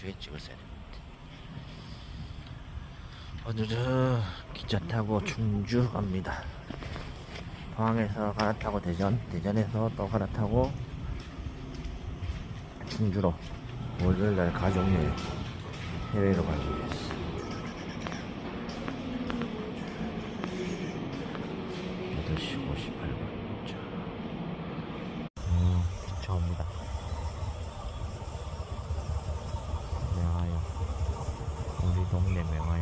주에 찍었어야 되는데. 오늘은 기차 타고 충주 갑니다. 포항에서 갈아타고 대전 대전에서 또 갈아타고 충주로 월요일날 가족여행 해외로 가기 위해서. 8시 58분. 자, 음, 기차 옵니다 ตรงเรีนไว้ไหม